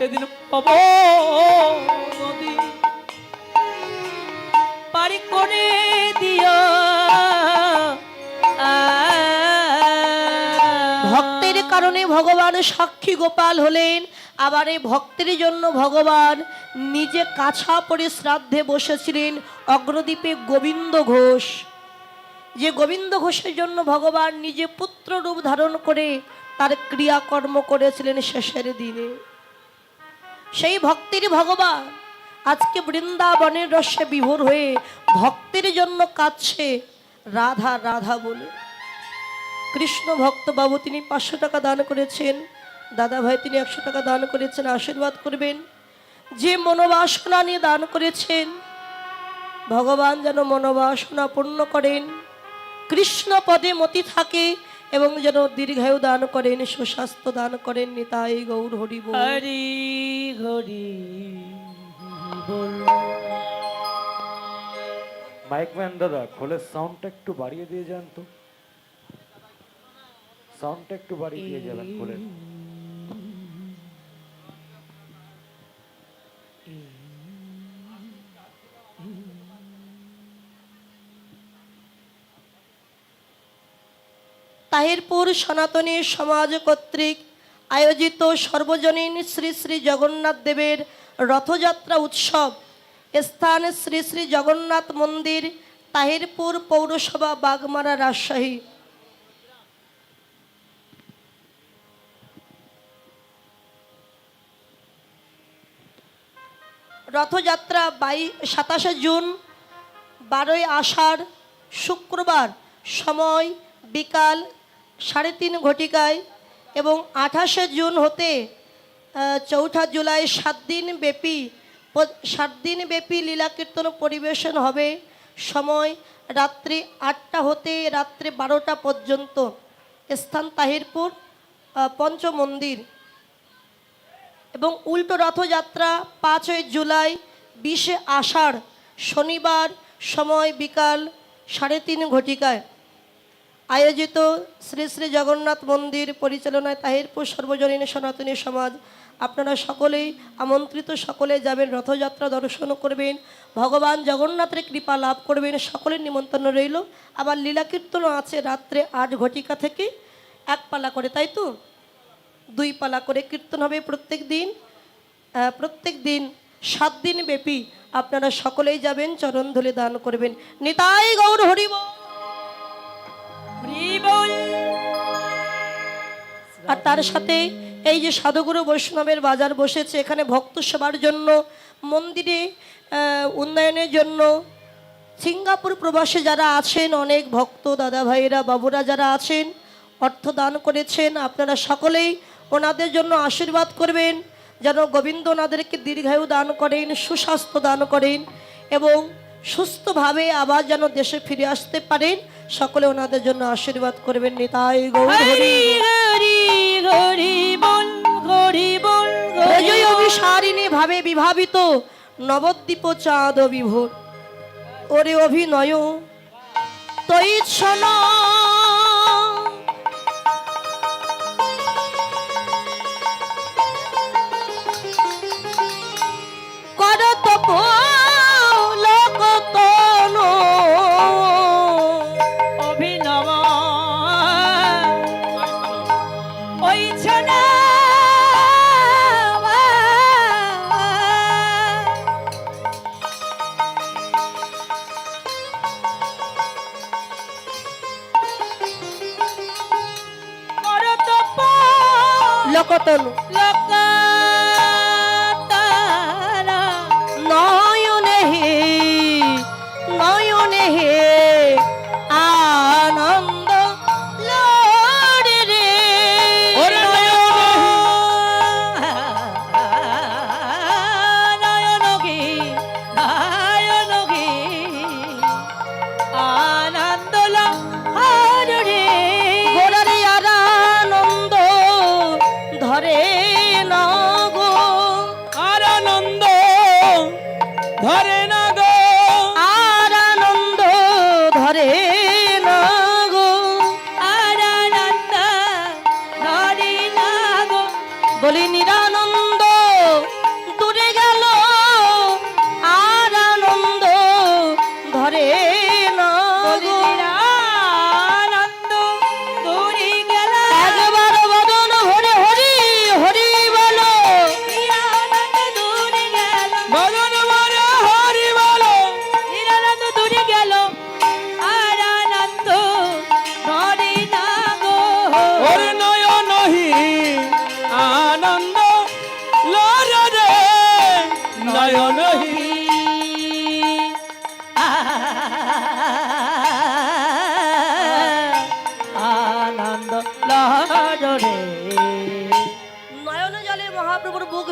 সেদিন পব নদী পারি করে দিও ভক্তের কারণে ভগবান সাক্ষী গোপাল হলেন আবার এই ভক্তের জন্য ভগবান নিজে কাছা পরে শ্রাদ্ধে বসেছিলেন অগ্রদ্বীপে গোবিন্দ ঘোষ যে গোবিন্দ ঘোষের জন্য ভগবান নিজে পুত্র রূপ ধারণ করে তার ক্রিয়াকর্ম করেছিলেন শেষের দিনে সেই ভক্তির ভগবান। আজকে বৃন্দাবনের রসে বিভোর হয়ে ভক্তের জন্য কাঁদছে রাধা রাধা বলে। কৃষ্ণ ভক্ত বাবু, তিনি পাঁচশো টাকা দান করেছেন। দাদা ভাই, তিনি একশো টাকা দান করেছেন, আশীর্বাদ করবেন। যে মনোবাসনা নিয়ে দান করেছেন, ভগবান যেন মনোবাসনা পূর্ণ করেন। কৃষ্ণ পদে মতি থাকে এবং যেন দীর্ঘায়ু দান করেন সুস্বাস্থ্য দান করেন নিতাই গৌর হরি বল। হরি হরি মাইক ম্যান দাদা খোলের সাউন্ডটা একটু বাড়িয়ে দিয়ে যান তো। সাউন্ডটা একটু বাড়িয়ে দিয়ে যাবেন খোলের। তাহিরপুর সনাতনী সমাজ কর্তৃক আয়োজিত সর্বজনীন শ্রী শ্রী জগন্নাথ দেবের রথযাত্রা উৎসব। স্থান শ্রী শ্রী জগন্নাথ মন্দির, তাহিরপুর পৌরসভা বাগমারা রাজশাহী। রথযাত্রা বাই, সাতাশে জুন, বারোই আষাঢ়, শুক্রবার। সময় বিকাল সাড়ে তিন ঘটিকায় এবং আঠাশে জুন হতে চৌঠা জুলাই সাত দিন ব্যাপী সাত দিন ব্যাপী লীলা কীর্তন পরিবেশন হবে। সময় রাত্রি আটটা হতে রাত্রি বারোটা পর্যন্ত। স্থান তাহিরপুর পঞ্চমন্দির। এবং উল্টো রথযাত্রা পাঁচই জুলাই, বিশে আষাঢ়, শনিবার সময় বিকাল সাড়ে তিন ঘটিকায়। আয়োজিত শ্রী শ্রী জগন্নাথ মন্দির পরিচালনায় তাহিরপুর সর্বজনীন সনাতনী সমাজ, আপনারা সকলেই আমন্ত্রিত, সকলে যাবেন, রথযাত্রা দর্শন করবেন, ভগবান জগন্নাথের কৃপা লাভ করবেন, সকলের নিমন্ত্রণ রইল। আবার লীলা কীর্তনও আছে রাত্রে আট ঘটিকা থেকে, এক পালা করে, তাই তো? দুই পালা করে কীর্তন হবে প্রত্যেক দিন। প্রত্যেক দিন সাত দিন ব্যাপী আপনারা সকলেই যাবেন চরণ ধুলে দান করবেন। নিতাই গৌর হরিব আর তার সাথে এই যে সাধুগুরু বৈষ্ণবের বাজার বসেছে, এখানে ভক্ত সেবার জন্য, মন্দিরে উন্নয়নের জন্য, সিঙ্গাপুর প্রবাসে যারা আছেন, অনেক ভক্ত দাদা ভাইয়েরা, বাবুরা যারা আছেন, অর্থ দান করেছেন, আপনারা সকলেই ওনাদের জন্য আশীর্বাদ করবেন, যেন গোবিন্দ ওনাদেরকে দীর্ঘায়ু দান করেন, সুস্বাস্থ্য দান করেন, এবং সুস্থভাবে আবার যেন দেশে ফিরে আসতে পারেন। সকলে ওনাদের জন্য আশীর্বাদ করবেন নিতাই অভিসারিণী ভাবে বিভাবিত নবদ্বীপ চাঁদ বিভোর ওরে অভিনয়। তৈচ্ছন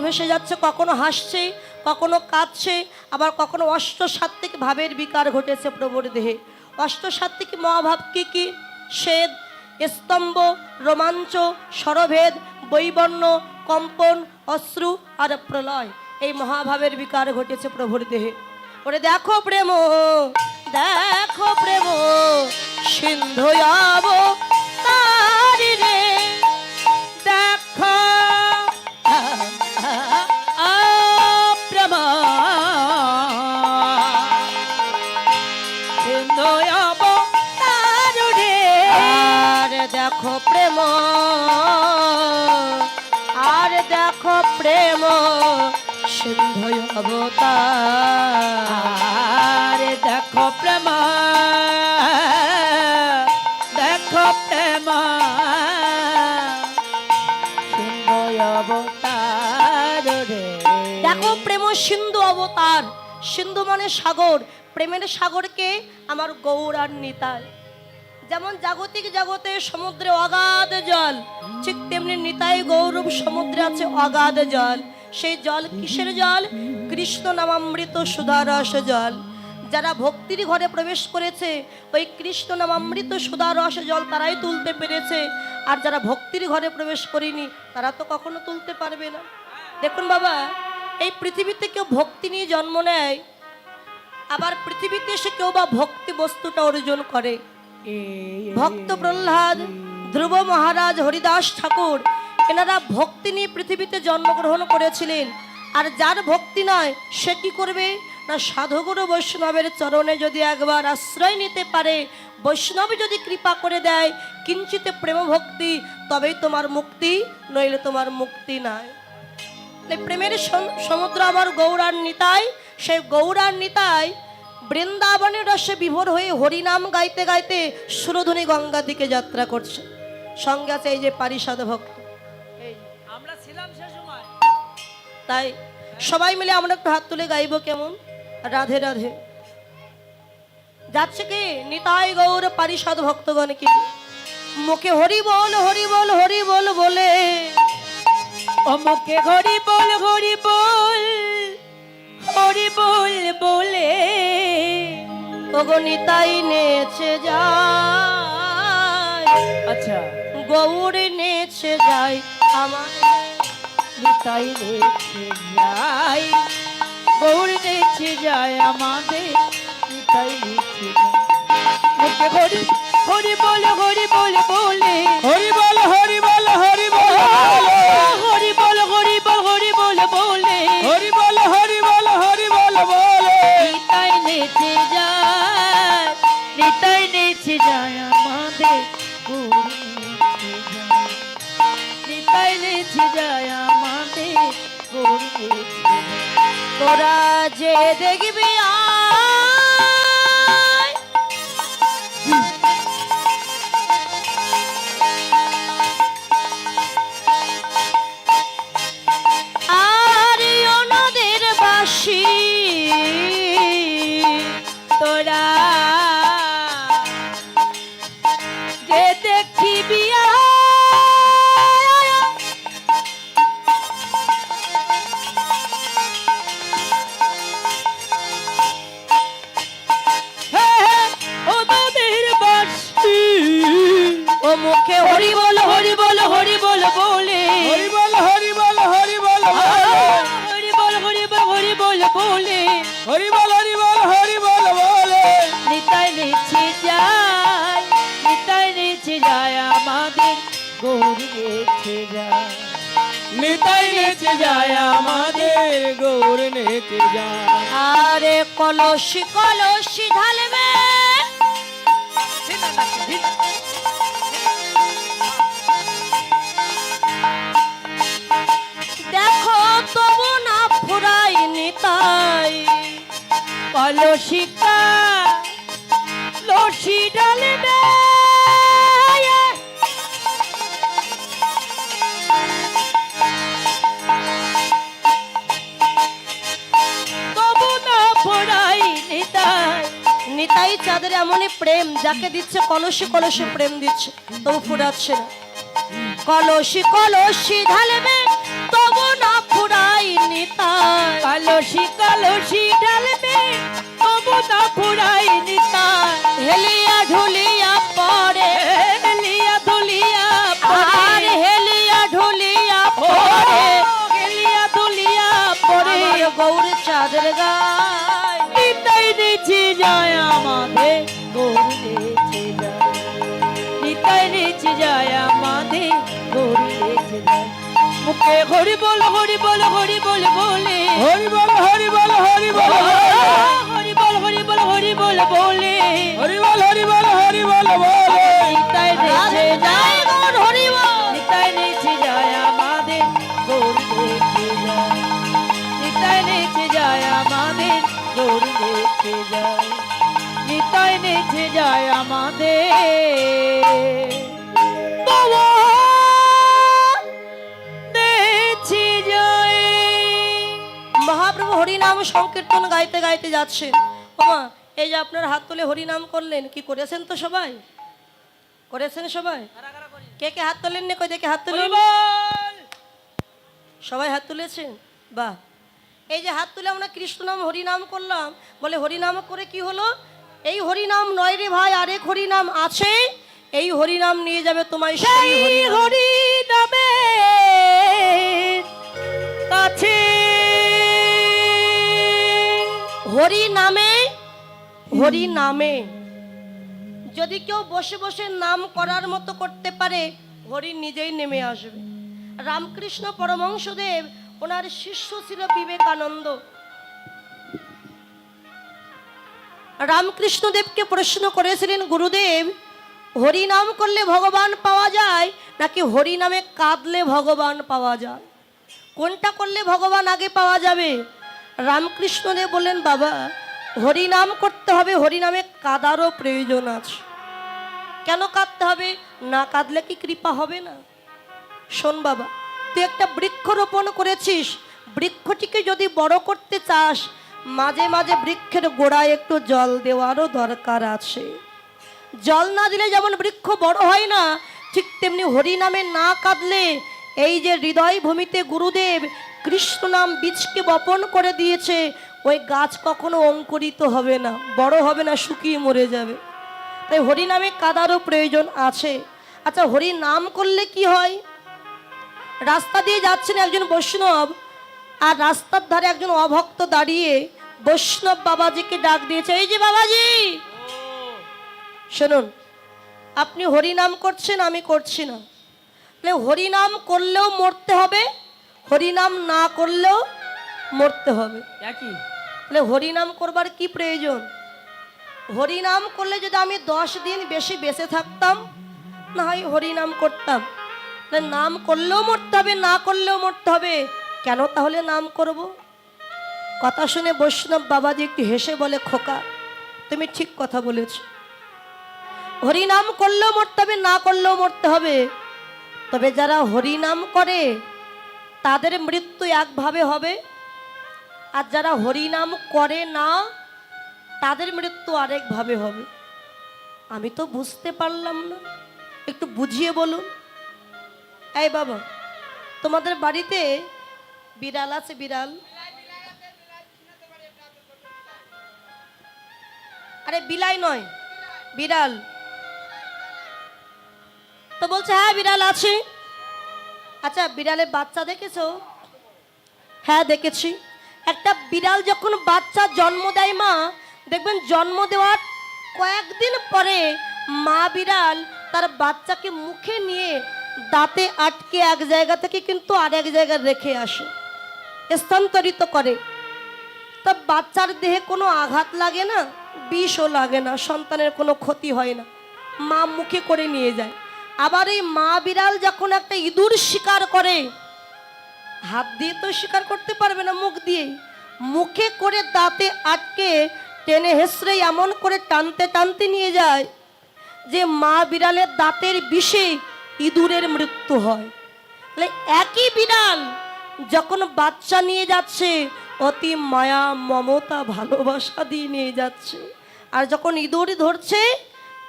ভেসে যাচ্ছে, কখনো হাসছে, কখনো কাঁদছে, আবার কখনো অষ্টসাত্ত্বিক ভাবের বিকার ঘটেছে প্রভুর দেহে। অষ্টসাত্ত্বিক মহাভাব কী কি? শ্বেদ স্তম্ভ, রোমাঞ্চ, স্বরভেদ, বৈবর্ণ, কম্পন, অশ্রু আর প্রলয়। এই মহাভাবের বিকার ঘটেছে প্রভুর দেহে। ওরে দেখো প্রেম দেখো প্রেম, সিন্ধু তারি রে দেখো আর দেখো প্রেম সিন্ধু অবতার। দেখো প্রেম দেখো প্রেম অবতার রে। দেখো প্রেম সিন্ধু অবতার, সিন্ধু মানে সাগর। প্রেমের সাগরকে আমার গৌর আর নিতাই যেমন জাগতিক জগতে সমুদ্রে অগাধ জল, ঠিক তেমনি নিতাই গৌরব সমুদ্রে আছে অগাধ জল। সেই জল কিসের জল? কৃষ্ণ নামামৃত সুধারস জল। যারা ভক্তির ঘরে প্রবেশ করেছে, ওই কৃষ্ণ নামামৃত সুধারস জল তারাই তুলতে পেরেছে। আর যারা ভক্তির ঘরে প্রবেশ করিনি, তারা তো কখনো তুলতে পারবে না। দেখুন বাবা, এই পৃথিবীতে কেউ ভক্তি নিয়ে জন্ম নেয়, আবার পৃথিবীতে এসে কেউ বা ভক্তি বস্তুটা অর্জন করে। ভক্ত প্রহ্লাদ, ধ্রুব মহারাজ, হরিদাস ঠাকুর, এনারা ভক্তি নিয়ে পৃথিবীতে জন্মগ্রহণ করেছিলেন। আর যার ভক্তি নয়, সে কি করবে? না সাধুগুরু বৈষ্ণবের চরণে যদি একবার আশ্রয় নিতে পারে, বৈষ্ণব যদি কৃপা করে দেয়, কিঞ্চিত প্রেম ভক্তি, তবেই তোমার মুক্তি, নইলে তোমার মুক্তি নাই। প্রেমের সমুদ্র আমার গৌরার নিতাই সেই গৌরার নিতাই বৃন্দাবনের রসে বিভোর হয়ে হরিনাম গাইতে গাইতে সুরধুনি গঙ্গা দিকে যাত্রা করছে। সঙ্গে আছে এই যে পারিষদ ভক্ত। আমরা ছিলাম সে সময়। তাই সবাই মিলে আমরা একটু হাত তুলে গাইব কেমন? রাধে রাধে। যাচ্ছে কি? নিতাই গৌর পারিষদ ভক্তগণ কি? মুখে হরি বল হরি বল হরি বল বলে। অমকে হরি বল হরি বল। হরি বল বলে ওগো নিতাই নেচে যায়। আচ্ছা। গৌর নেচে যায় আমার নিতাই নেছে যাই গৌর নেছে যায় আমাদের নিতাই নেছে হরি হরি বল হরি বল বলে। হরি বল হরি বল হরি বল হরি বল হরি বল হরি বল বলে। হরি বল নিতাই যায় আমাদের তোরা যে দেখবি আয় নেচে যায় আরে কলসি কলসি ঢালবে দেখো তবু না ফুরাই নিতাই। কলসিকা লসি ডালবে এমনই প্রেম যাকে দিচ্ছে, কলসি কলসি প্রেম দিচ্ছে, তবু ফুরাচ্ছে না। কলসি কলসি ঢালবে তবু না ফুরাইনি নিতাই মুখে হরি বল হরি বল হরি বল বলে। হরি বল হরি বল হরি বল হরি বল হরি বল হরি বল বলে। হরি বল হরি বল হরি বল বলে। নিতাই নিচে যায়। গৌর হরি বল। নিতাই নিচে যায় আমাদের গরু নিচে যায়। নিতাই নিচে যায় আমাদের গরু নিচে যায়। নিতাই নিচে যায় আমাদের হরিনাম সংকীর্তন গাইতে গাইতে যাচ্ছেন ওমা এই যে আপনার হাত তুলে হরিনাম করলেন কি করেছেন তো সবাই? করেছেন সবাই? কে কে হাত তোলেন নি কই দেখে হাত তুলুন। সবাই হাত তুলেছেন? বাহ। এই যে হাত তুলে আমরা কৃষ্ণ নাম হরিনাম করলাম বলে হরিনাম করে কি হলো? এই হরিনাম নয় রে ভাই আরেক হরিনাম আছে। এই হরিনাম নিয়ে যাবে তোমায় সেই সেই হরি নামে কাছে। হরি নামে হরি নামে। যদি কেউ বসে বসে নাম করার মতো করতে পারে হরি নিজেই নেমে আসবে। রামকৃষ্ণ পরমংশদেব ওনার শিষ্য ছিল বিবেকানন্দ। রামকৃষ্ণদেবকে প্রশ্ন করেছিলেন গুরুদেব হরি নাম করলে ভগবান পাওয়া যায় নাকি হরি নামে কাঁদলে ভগবান পাওয়া যায়? কোনটা করলে ভগবান আগে পাওয়া যাবে? রামকৃষ্ণদেব বললেন, বাবা, হরিনাম করতে হবে, হরিনামে কাদারও প্রয়োজন আছে। কেন কাঁদতে হবে? না কাঁদলে কি কৃপা হবে না? শোন বাবা, তুই একটা বৃক্ষ রোপণ করেছিস। বৃক্ষটিকে যদি বড় করতে চাস, মাঝে মাঝে বৃক্ষের গোড়ায় একটু জল দেওয়ারও দরকার আছে। জল না দিলে যেমন বৃক্ষ বড় হয় না, ঠিক তেমনি হরিনামে না কাঁদলে এই যে হৃদয় ভূমিতে গুরুদেব কৃষ্ণ নাম বীজকে বপন করে দিয়েছে, ওই গাছ কখনো অঙ্কুরিত হবে না, বড় হবে না, শুকিয়ে মরে যাবে। তাই হরিনামে কাদারও প্রয়োজন আছে। আচ্ছা হরি নাম করলে কি হয়? রাস্তা দিয়ে যাচ্ছেন একজন বৈষ্ণব, আর রাস্তার ধারে একজন অভক্ত দাঁড়িয়ে বৈষ্ণব বাবাজিকে ডাক দিয়েছে, এই যে বাবাজি! শুনুন, আপনি হরিনাম করছেন, আমি করছি না। তাহলে হরিনাম করলেও মরতে হবে হরিনাম না করলেও মরতে হবে। একই। তাহলে হরিনাম করবার কি প্রয়োজন? হরিনাম করলে যদি আমি দশ দিন বেশি বেঁচে থাকতাম না হয় হরিনাম করতাম। তাহলে নাম করলেও মরতে হবে না করলেও মরতে হবে। কেন তাহলে নাম করব? কথা শুনে বৈষ্ণব বাবাজি একটু হেসে বলে খোকা তুমি ঠিক কথা বলেছ। হরিনাম করলেও মরতে হবে না করলেও মরতে হবে। তবে যারা হরিনাম করে তাদের মৃত্যু একভাবে হবে। আর যারা হরিনাম করে না, তাদের মৃত্যু আরেকভাবে হবে। আমি তো বুঝতে পারলাম না। একটু বুঝিয়ে বলুন। এই বাবা, তোমাদের বাড়িতে বিড়াল আছে, বিড়াল? আরে বিলাই নয়, বিড়াল। তো বলছে হ্যাঁ বিড়াল আছে। আচ্ছা বিড়ালের বাচ্চা দেখেছ? হ্যাঁ দেখেছি। একটা বিড়াল যখন বাচ্চা জন্ম দেয় মা, দেখবেন জন্ম দেওয়ার কয়েকদিন পরে মা বিড়াল তার বাচ্চাকে মুখে নিয়ে দাঁতে আটকে এক জায়গা থেকে কিন্তু আর এক জায়গায় রেখে আসে, স্থানান্তরিত করে। তা বাচ্চার দেহে কোনো আঘাত লাগে না? বিষও লাগে না, সন্তানের কোনো ক্ষতি হয় না। মা মুখে করে নিয়ে যায়। আবার এই মা বিড়াল যখন একটা ইঁদুর শিকার করে, হাত দিয়ে তো শিকার করতে পারবে না মুখ দিয়ে, মুখে করে দাঁতে আটকে টেনে হেসড়ে এমন করে টানতে টানতে নিয়ে যায় যে মা বিড়ালের দাঁতের বিষে ইঁদুরের মৃত্যু হয়। তাহলে একই বিড়াল যখন বাচ্চা নিয়ে যাচ্ছে, অতি মায়া, মমতা, ভালোবাসা দিয়ে নিয়ে যাচ্ছে। আর যখন ইঁদুর ধরছে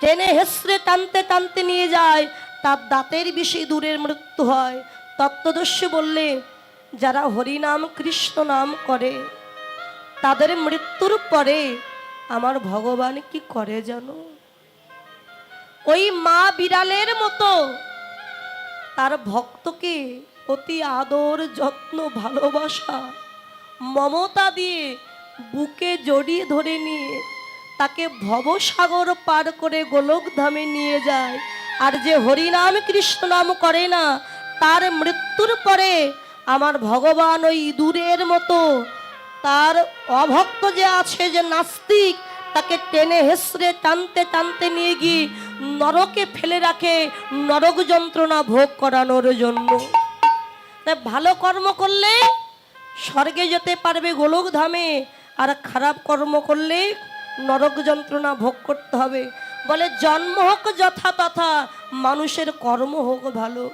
টেনে হেসড়ে টানতে টানতে নিয়ে যায়। তার দাঁতের বিষে দূরের মৃত্যু হয়। তত্ত্বদস্যু বললে, যারা হরিনাম কৃষ্ণ নাম করে, তাদের মৃত্যুর পরে আমার ভগবান কি করে জানো? ওই মা বিড়ালের মতো তার ভক্তকে অতি আদর, যত্ন, ভালোবাসা, মমতা দিয়ে বুকে জড়িয়ে ধরে নিয়ে তাকে ভবসাগর পার করে গোলক ধামে নিয়ে যায়। আর যে হরিনাম কৃষ্ণ নাম করে না, তার মৃত্যুর পরে আমার ভগবান ওই ইঁদুরের মতো, তার অভক্ত যে আছে যে নাস্তিক, তাকে টেনে হেসড়ে টানতে টানতে নিয়ে গিয়ে নরকে ফেলে রাখে নরক যন্ত্রণা ভোগ করানোর জন্য। ভালো কর্ম করলে স্বর্গে যেতে পারবে গোলক ধামে আর খারাপ কর্ম করলে নরক যন্ত্রণা ভোগ করতে হবে। বলে, জন্ম হোক যথা তথা, মানুষের কর্ম হোক ভালো।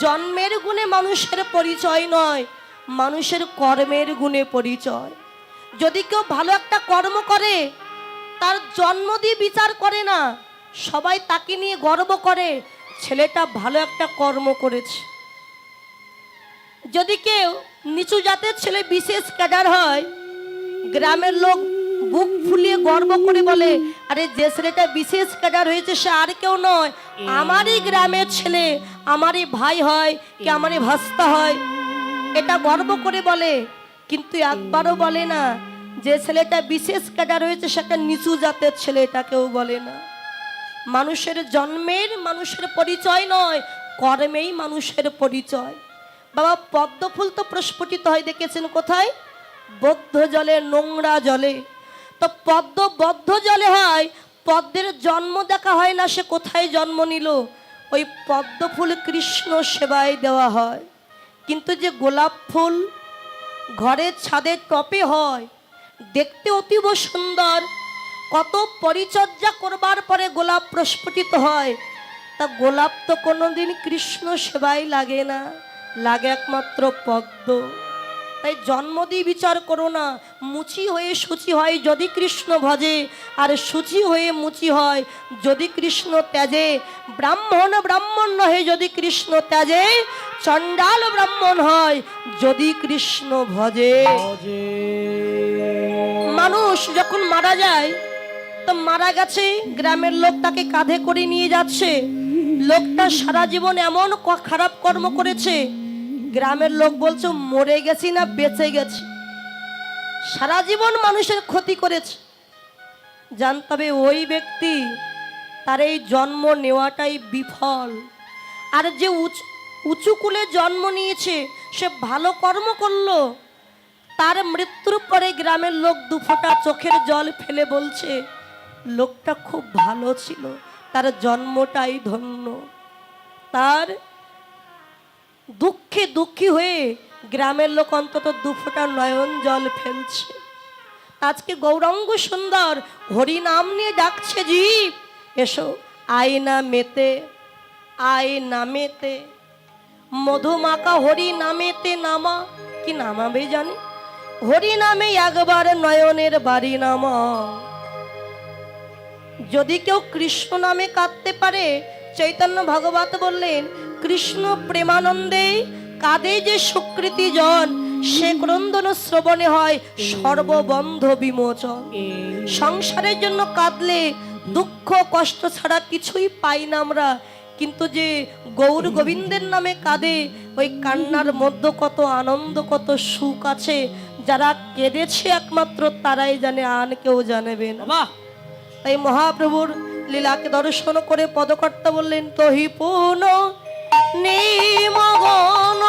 জন্মের গুণে মানুষের পরিচয় নয়, মানুষের কর্মের গুণে পরিচয়। যদি কেউ ভালো একটা কর্ম করে, তার জন্ম দিয়ে বিচার করে না, সবাই তাকে নিয়ে গর্ব করে, ছেলেটা ভালো একটা কর্ম করেছে। যদি কেউ নিচু জাতের ছেলে বিশেষ ক্যাডার হয়, গ্রামের লোক বুক ফুলিয়ে গর্ব করে বলে, আরে যে ছেলেটা বিশেষ ক্যাডার হয়েছে সে আর কেউ নয়। আমারই গ্রামের ছেলে, আমারই ভাই হয়, কি আমারই ভাস্তা হয়। এটা গর্ব করে বলে, কিন্তু একবারও বলে না, যে ছেলেটা বিশেষ ক্যাডার হয়েছে সেটা নিচু জাতের ছেলে, এটা কেউ বলে না। মানুষের জন্মের মানুষের পরিচয় নয়, কর্মেই মানুষের পরিচয়। বাবা পদ্ম ফুল তো প্রস্ফুটিত হয়, দেখেছেন কোথায়? বদ্ধ জলে, নোংরা জলে। তো পদ্ম বদ্ধ জলে হয়, পদ্মের জন্ম দেখা হয় না, সে কোথায় জন্ম নিল? ওই পদ্ম ফুল কৃষ্ণ সেবায় দেওয়া হয়। কিন্তু যে গোলাপ ফুল ঘরের ছাদে টপে হয়, দেখতে অতীব সুন্দর। কত পরিচর্যা করবার পরে গোলাপ প্রস্ফুটিত হয়। তা গোলাপ তো কোনোদিন কৃষ্ণ সেবায় লাগে না, লাগে একমাত্র পদ্ম। তাই জন্ম দিয়ে বিচার করো না। মুচি হয়ে সূচি হয় যদি কৃষ্ণ ভজে আর সূচি হয়ে মুচি হয় যদি কৃষ্ণ ত্যাজে। ব্রাহ্মণ ব্রাহ্মণ নহে যদি কৃষ্ণ ত্যাজে চণ্ডাল ব্রাহ্মণ হয় যদি কৃষ্ণ ভজে। মানুষ যখন মারা যায় তো মারা গেছে গ্রামের লোক তাকে কাঁধে করে নিয়ে যাচ্ছে। লোকটা সারা জীবন এমন খারাপ কর্ম করেছে গ্রামের লোক বলছে, মরে গেছি না, বেঁচে গেছি। সারা জীবন মানুষের ক্ষতি করেছে। জানতে হবে ওই ব্যক্তি তার এই জন্ম নেওয়াটাই বিফল। আর যে উঁচু কুলে জন্ম নিয়েছে, সে ভালো কর্ম করল। তার মৃত্যুর পরে গ্রামের লোক দুফোঁটা চোখের জল ফেলে বলছে, লোকটা খুব ভালো ছিল, তার জন্মটাই ধন্য। তার দুঃখে দুঃখী হয়ে গ্রামের লোক অন্তত দুফোঁটা নয়ন জল ফেলছে। আজকে গৌরাঙ্গ সুন্দর হরি নাম নিয়ে ডাকছে জীব। এসো, আয়না মেতে আয় নামেতে মধুমাকা হরি নামেতে নামা। কি নামাবে জানি? হরি নামে একবার নয়নের বাড়ি নামা। যদি কেউ কৃষ্ণ নামে কাঁদতে পারে, চৈতন্য ভগবত বললেন কৃষ্ণ প্রেমানন্দে কাঁদে যে সুকৃতি জন সে ক্রন্দন শ্রবণে হয় সর্ববন্ধ বিমোচন। সংসারের জন্য কাঁদলে দুঃখ কষ্ট ছাড়া কিছুই পাই না আমরা। কিন্তু যে গৌর গোবিন্দের নামে কাঁদে ওই কান্নার মধ্যে কত আনন্দ কত সুখ আছে। যারা কেঁদেছে একমাত্র তারাই জানে আন কেউ জানেবে না। তাই মহাপ্রভুর লীলাকে দর্শন করে পদকর্তা বললেন তহি পুন নিমগন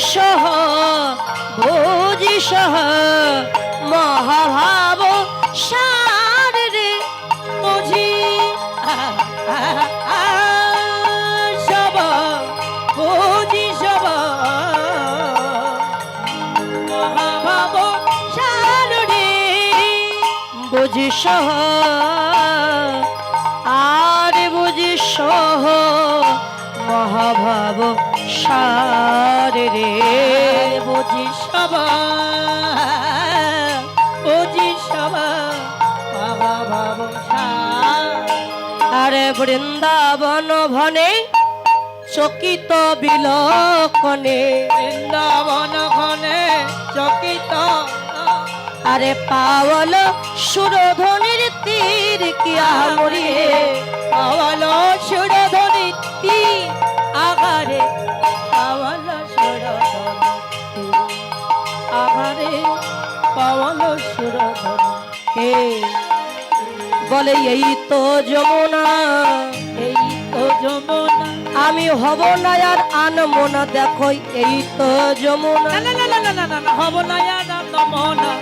সহ ভোজি সহ মহাভাব সার রে বুঝি। সহ। আর বুঝি সহ মহাভাব সারে রে। বুঝি সবা বুঝি সবা আরে বৃন্দাবন ভনে চকিত বিলকনে। বৃন্দাবন ঘনে চকিত। আরে পাওয়াল সুরধনির তীর কি আমরে পাওয়াল সুরধনির তীর আগারে পাওয়াল আগারে পাওয়াল সুরধন বলে এই তো যমুনা, এই তো যমুনা। আমি হব না আর আনব না দেখো এই তো যমুনা। না না না না না হব না আর আনব না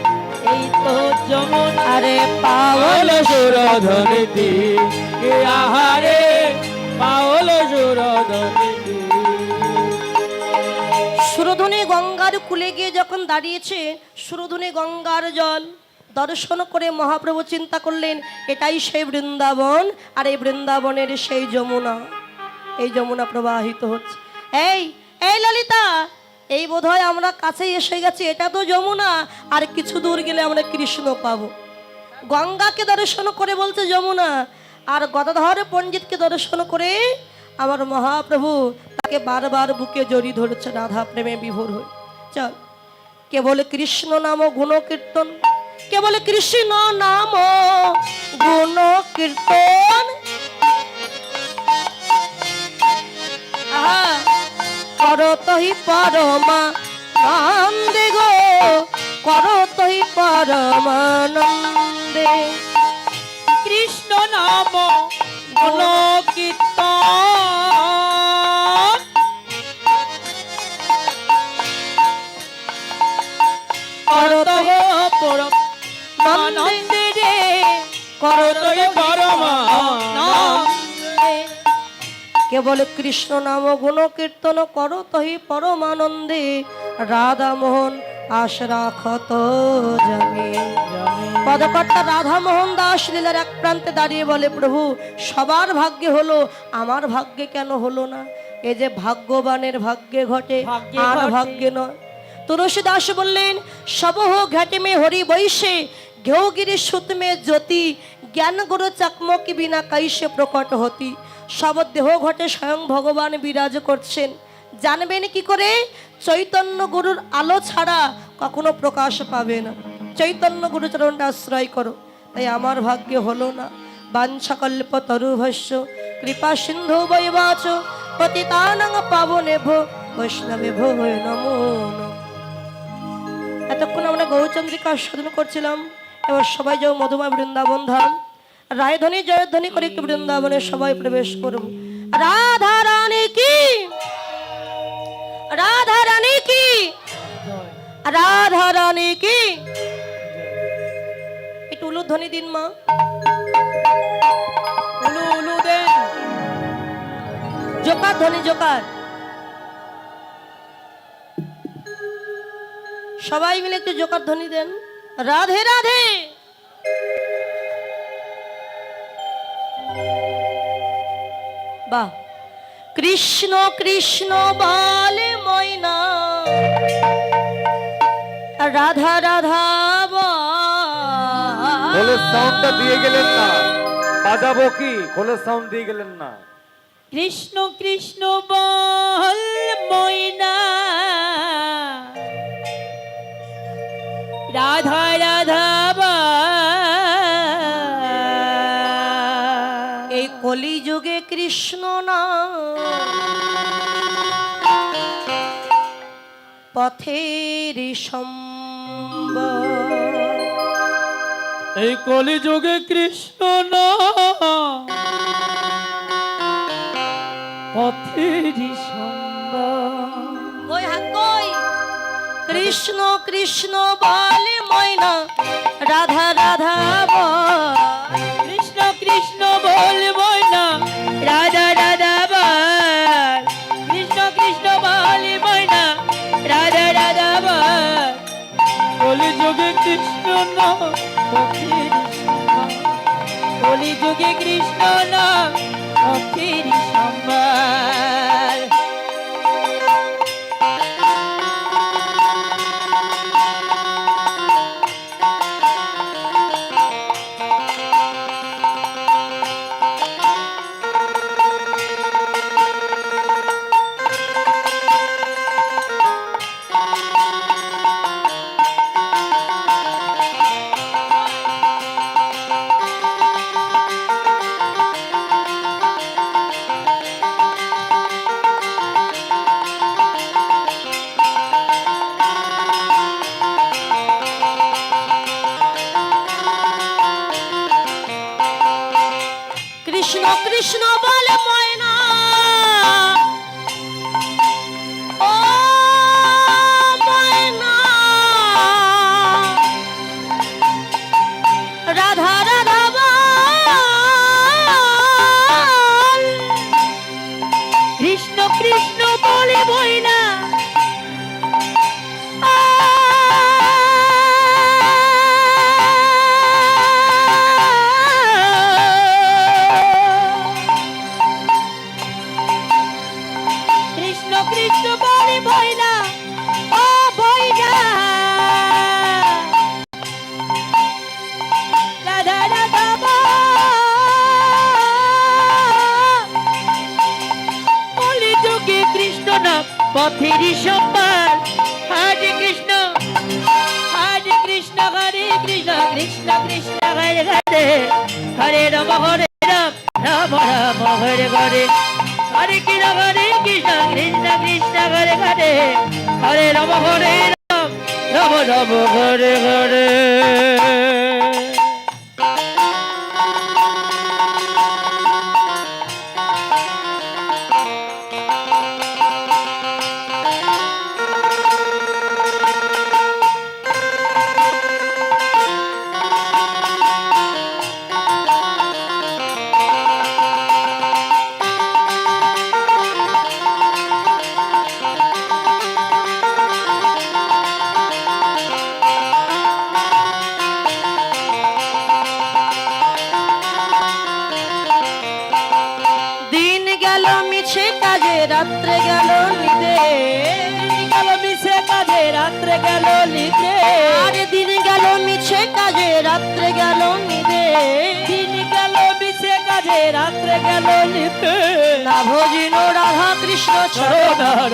সুরধুনি গঙ্গার কুলে গিয়ে যখন দাঁড়িয়েছে সুরধুনি গঙ্গার জল, দর্শন করে মহাপ্রভু চিন্তা করলেন, এটাই সেই বৃন্দাবন, আর এই বৃন্দাবনের সেই যমুনা। এই যমুনা প্রবাহিত হচ্ছে। এই এই ললিতা এই বোধহয় আমরা কাছেই এসে গেছি, এটা তো যমুনা। আর কিছু দূর গেলে আমরা কৃষ্ণ পাব। গঙ্গাকে দর্শন করে বলছে যমুনা, আর গদাধর পণ্ডিতকে দর্শন করে আমার মহাপ্রভু তাকে বারবার বুকে জড়ি ধরেছে রাধা প্রেমে বিভোর হয়ে। চল, কেবল কৃষ্ণ নাম গুণ কীর্তন কেবল কৃষ্ণ নাম গুণ কীর্তন করতহি পরমা নন্দে গো করতই পরমানন্দে। কৃষ্ণ নাম গুণ কেবল কৃষ্ণ নাম গুণ কীর্তন করো তহি পরমানন্দে। রাধা মোহন আশ রাখত জানে পদকর্তা রাধা মোহন দাস লীলার এক প্রান্তে দাঁড়িয়ে বলে প্রভু সবার ভাগ্যে হলো আমার ভাগ্যে কেন হলো না? এ যে ভাগ্যবানের ভাগ্যে ঘটে আর ভাগ্যে নয়। তুলসী দাস বললেন সবহ ঘাটে মে হরি বৈশে ঘেউগিরি সুত মে জ্যোতি জ্ঞান গুরু চাকমকি বিনা কৈশে প্রকট হতি। সব দেহ ঘটে স্বয়ং ভগবান বিরাজ করছেন। জানবেন কি করে? চৈতন্য গুরুর আলো ছাড়া কখনো প্রকাশ পাবে না। চৈতন্য গুরু চরণটা আশ্রয় করো, তাই আমার ভাগ্যে হলো না। বাঞ্ছাকল্প তরুভস্য কৃপা সিন্ধু বৈবাচ, পতিতানং ভো নমো এতক্ষণ আমরা গৌচন্দ্রিকা সাধন করছিলাম, এবার সবাই যাও মধুময় বৃন্দাবন ধাম। রায়ধ্বনি, জয়ধ্বনি করে একটু বৃন্দাবনে সবাই প্রবেশ করব রাধা রানী কি? রাধা রানী কি? রাধা রানী কি? একটু উলুধ্বনি দিন, মা। উলু উলু দেন। জোকার, ধ্বনি জোকার। সবাই মিলে একটু জোকার, ধ্বনি দেন। রাধে রাধে। বাহ। কৃষ্ণ কৃষ্ণ বলে ময়না। রাধা রাধা খোলের সাউন্ডটা দিয়ে গেলেন না। বাজাবো কি? খোলের সাউন্ড দিয়ে গেলেন না। কৃষ্ণ কৃষ্ণ বল ময়না। রাধা রাধা কৃষ্ণ না পথের সম্বল। এই কলিযুগে কৃষ্ণ না কই? কৃষ্ণ কৃষ্ণ বলে ময়না রাধা যুগে কৃষ্ণ নাম।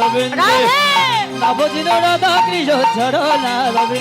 রবীন্দ্র নবজিন রাধা! কৃষ্ণ চরণ রবীন্দ্র